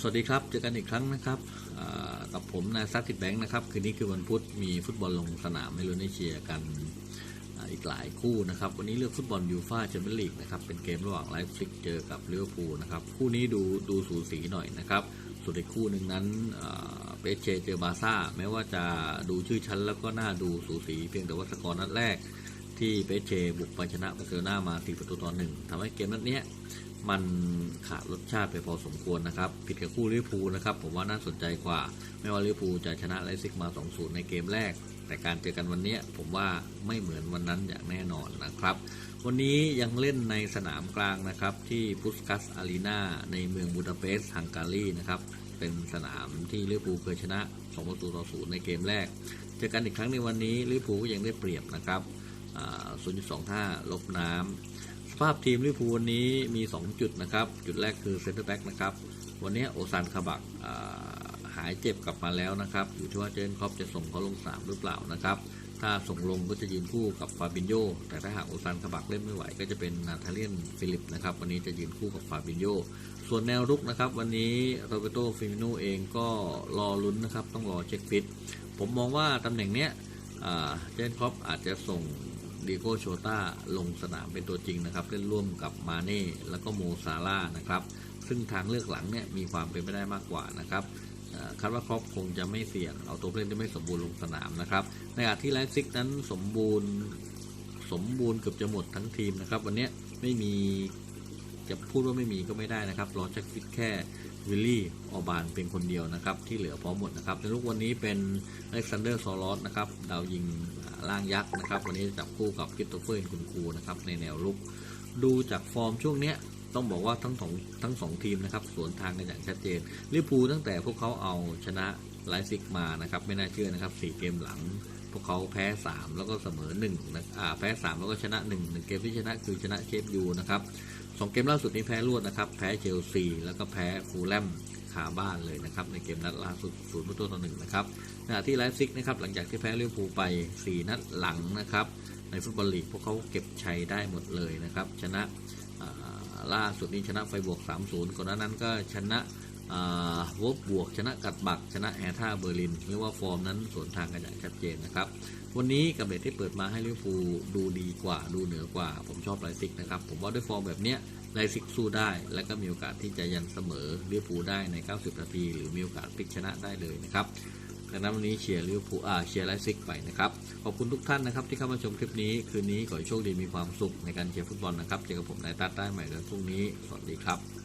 สวัสดีครับ เจอกันอีกครั้งนะครับกับผมนายซักติดแบงค์นะครับ คืนนี้คือวันพุธมีฟุตบอลลงสนามให้ลุ้นให้เชียร์กันอ,อีกหลายคู่นะครับ วันนี้เลือกฟุตบอลยูฟ่าแชมเปี้ยนลีกนะครับ เป็นเกมระหว่างไลฟ์ซิกเจอกับลิเวอร์พูลนะครับ คู่นี้ดูดูสูสีหน่อยนะครับ ส่วนอีกคู่หนึ่งนั้นเปเชเจอบาซ่าแม้ว่าจะดูชื่อชั้นแล้วก็น่าดูสูสีเพียงแต่ว่าสกอร์นัดแรก ที่เปเชบุกไปชนะบาร์เซโลนามา4ประตูต่อหนึ่งทำให้เกมนัดเนี้ยมันขาดรสชาติไปพอสมควรนะครับ ผิดกับคู่ลิเวอร์พูลนะครับ ผมว่าน่าสนใจกว่า ไม่ว่าลิเวอร์พูลจะชนะไลซิกมา 2-0 ในเกมแรก แต่การเจอกันวันนี้ผมว่าไม่เหมือนวันนั้นอย่างแน่นอนนะครับ วันนี้ยังเล่นในสนามกลางนะครับ ที่พุสกัสอารีนาในเมืองบูดาเปสต์ฮังการีนะครับ เป็นสนามที่ลิเวอร์พูลเคยชนะ2ประตูต่อ0ในเกมแรก เจอกันอีกครั้งในวันนี้ลิเวอร์พูลก็ยังได้เปรียบนะครับ 0.25 ลบน้ำสภาพทีมลิพูวันนี้มี 2 จุดนะครับ จุดแรกคือเซนเตอร์แบ็กนะครับ วันนี้โอซานคาบักหายเจ็บกลับมาแล้วนะครับ อยู่ที่ว่าเจนคอปจะส่งเขาลงสามหรือเปล่านะครับ ถ้าส่งลงก็จะยืนคู่กับฟาบินโยแต่ถ้าหากโอซานคาบักเล่นไม่ไหว ก็จะเป็นนาธาเลียนฟิลิปนะครับ วันนี้จะยืนคู่กับฟาบินโยส่วนแนวรุกนะครับ วันนี้โรเบโตฟิมิโนเองก็รอลุ้นนะครับ ต้องรอเช็คฟิตผมมองว่าตำแหน่งเนี้ยเจนคอปอาจจะส่ง ดีโก้โชต้าลงสนามเป็นตัวจริงนะครับ เล่นร่วมกับมาเน่แล้วก็โมซาร่านะครับ ซึ่งทางเลือกหลังเนี่ยมีความเป็นไปได้มากกว่านะครับคาดว่าครอปคงจะไม่เสี่ยง เอาตัวเล่นที่ไม่สมบูรณ์ลงสนามนะครับ ในขณะที่ไลฟ์ซิกนั้นสมบูรณ์สมบูรณ์เกือบจะหมดทั้งทีมนะครับ วันนี้ไม่มีจะพูดว่าไม่มีก็ไม่ได้นะครับรอจักฟิตแค่วิลลี่ออบานเป็นคนเดียวนะครับ ที่เหลือพร้อมหมดนะครับ ในลูกวันนี้เป็นอเล็กซานเดอร์ซอลอสนะครับดาวยิง ล่างยักษ์นะครับ วันนี้จะจับคู่กับคริสโตเฟอร์คุณครูนะครับในแนวลุก ดูจากฟอร์มช่วงเนี้ยต้องบอกว่าทั้งสองทั้งสองทีมนะครับสวนทางกันอย่างชัดเจนลิเวอร์พูลตั้งแต่พวกเขาเอาชนะไลซิกมานะครับไม่น่าเชื่อนะครับสี่เกมหลัง พวกเขาแพ้ 3 แล้วก็เสมอ1นะอ่าแพ้ 3 แล้วก็ชนะ1หนึ่งเกมที่ชนะคือชนะเชฟยูนะครับสองเกมล่าสุดนี้แพ้รวดนะครับ แพ้เชลซีแล้วก็แพ้ฟูลแลม คาบ้านเลยนะครับในเกมนัดล่าสุดศูนย์ประตูต่อหนึ่งนะครับขณะที่ไลฟ์ซิกนะครับหลังจากที่แพ้ลิเวอร์พูลไป 4 นัดหลังนะครับในฟุตบอลลีกพวกเขาเก็บชัยได้หมดเลยนะครับชนะล่าสุดนี้ชนะไฟบวก 3-0 ก่อนหน้านั้นก็ชนะ วบบวกชนะกัดบัก ชนะแอร์ท่าเบอร์ลินเรียกว่าฟอร์มนั้นสวนทางกันอย่างชัดเจนนะครับ วันนี้กับเบรที่เปิดมาให้ลิเวอร์พูลดูดีกว่าดูเหนือกว่า ผมชอบไลซิกนะครับ ผมว่าด้วยฟอร์มแบบเนี้ยไลซิกสู้ได้ และก็มีโอกาสที่จะยันเสมอลิเวอร์พูลได้ใน 90 นาที หรือมีโอกาสพลิกชนะได้เลยนะครับดังนั้นวันนี้เชียร์ลิเวอร์พูลอ่าเชียร์ไลซิกไปนะครับ ขอบคุณทุกท่านนะครับที่เข้ามาชมคลิปนี้ คืนนี้ขอให้โชคดีมีความสุขในการเชียร์ฟุตบอลนะครับ เจอกับผมนายตัดได้ใหม่ในพรุ่งนี้ สวัสดีครับ